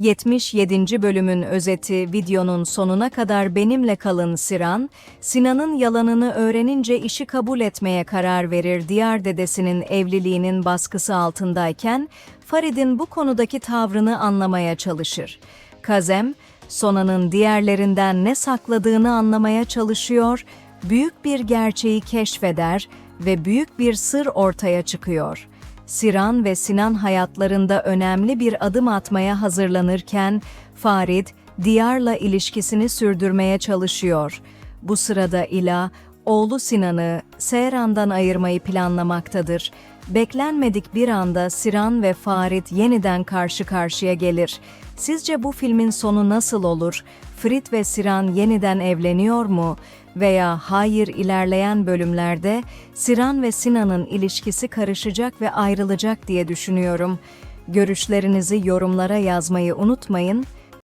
77. bölümün özeti videonun sonuna kadar benimle kalın Siran, Sinan'ın yalanını öğrenince işi kabul etmeye karar verir diğer dedesinin evliliğinin baskısı altındayken, Farid'in bu konudaki tavrını anlamaya çalışır. Kazem, Sona'nın diğerlerinden ne sakladığını anlamaya çalışıyor, büyük bir gerçeği keşfeder ve büyük bir sır ortaya çıkıyor. Siran ve Sinan hayatlarında önemli bir adım atmaya hazırlanırken Farid, Diyar'la ilişkisini sürdürmeye çalışıyor. Bu sırada İla, oğlu Sinan'ı Seyran'dan ayırmayı planlamaktadır. Beklenmedik bir anda Siran ve Farid yeniden karşı karşıya gelir. Sizce bu filmin sonu nasıl olur? Frit ve Siran yeniden evleniyor mu? Veya hayır ilerleyen bölümlerde Siran ve Sinan'ın ilişkisi karışacak ve ayrılacak diye düşünüyorum. Görüşlerinizi yorumlara yazmayı unutmayın.